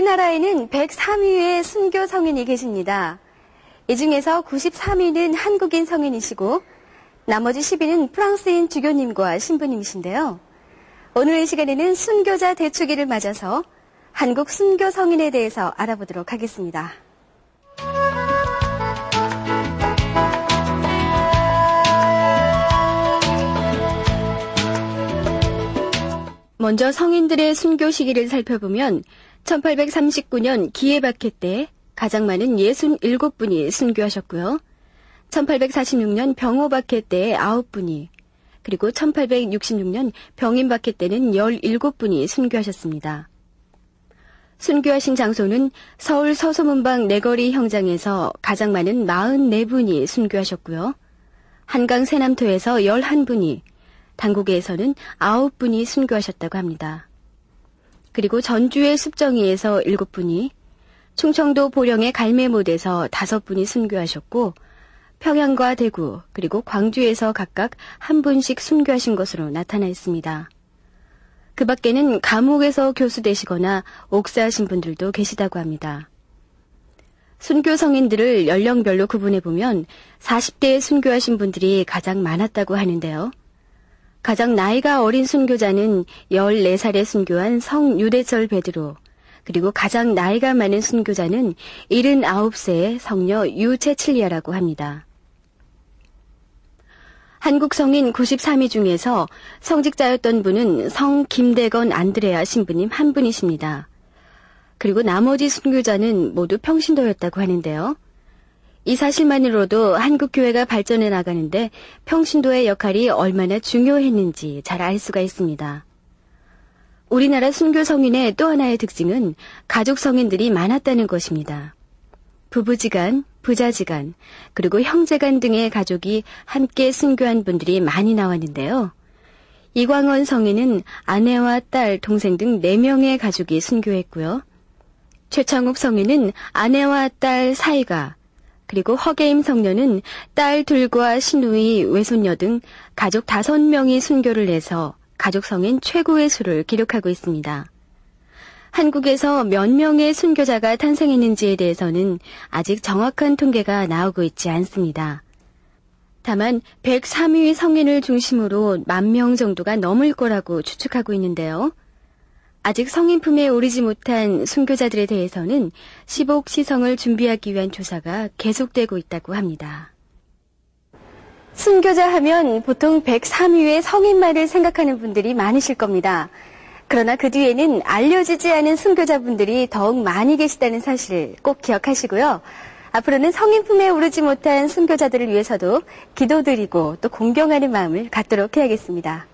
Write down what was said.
우리나라에는 103위의 순교 성인이 계십니다. 이 중에서 93위는 한국인 성인이시고 나머지 10위는 프랑스인 주교님과 신부님이신데요. 오늘 이 시간에는 순교자 대축일을 맞아서 한국 순교 성인에 대해서 알아보도록 하겠습니다. 먼저 성인들의 순교 시기를 살펴보면 1839년 기해박해 때 가장 많은 67분이 순교하셨고요. 1846년 병호박해 때 9분이, 그리고 1866년 병인박해 때는 17분이 순교하셨습니다. 순교하신 장소는 서울 서소문방 내거리 형장에서 가장 많은 44분이 순교하셨고요. 한강 세남토에서 11분이, 당국에서는 9분이 순교하셨다고 합니다. 그리고 전주의 습정이에서 7분이, 충청도 보령의 갈매못에서 5분이 순교하셨고, 평양과 대구, 그리고 광주에서 각각 한 분씩 순교하신 것으로 나타나 있습니다. 그 밖에는 감옥에서 교수되시거나 옥사하신 분들도 계시다고 합니다. 순교 성인들을 연령별로 구분해 보면 40대에 순교하신 분들이 가장 많았다고 하는데요. 가장 나이가 어린 순교자는 14살에 순교한 성 유대철 베드로, 그리고 가장 나이가 많은 순교자는 79세의 성녀 유체칠리아라고 합니다. 한국 성인 93위 중에서 성직자였던 분은 성 김대건 안드레아 신부님 한 분이십니다. 그리고 나머지 순교자는 모두 평신도였다고 하는데요. 이 사실만으로도 한국 교회가 발전해 나가는데 평신도의 역할이 얼마나 중요했는지 잘 알 수가 있습니다. 우리나라 순교 성인의 또 하나의 특징은 가족 성인들이 많았다는 것입니다. 부부지간, 부자지간, 그리고 형제간 등의 가족이 함께 순교한 분들이 많이 나왔는데요. 이광원 성인은 아내와 딸, 동생 등 4명의 가족이 순교했고요. 최창욱 성인은 아내와 딸 사이가, 그리고 허게임 성녀는 딸 둘과 시누이, 외손녀 등 가족 5명이 순교를 해서 가족 성인 최고의 수를 기록하고 있습니다. 한국에서 몇 명의 순교자가 탄생했는지에 대해서는 아직 정확한 통계가 나오고 있지 않습니다. 다만 103위 성인을 중심으로 만 명 정도가 넘을 거라고 추측하고 있는데요. 아직 성인 품에 오르지 못한 순교자들에 대해서는 시복 시성을 준비하기 위한 조사가 계속되고 있다고 합니다. 순교자 하면 보통 103위의 성인만을 생각하는 분들이 많으실 겁니다. 그러나 그 뒤에는 알려지지 않은 순교자분들이 더욱 많이 계시다는 사실을 꼭 기억하시고요. 앞으로는 성인 품에 오르지 못한 순교자들을 위해서도 기도드리고 또 공경하는 마음을 갖도록 해야겠습니다.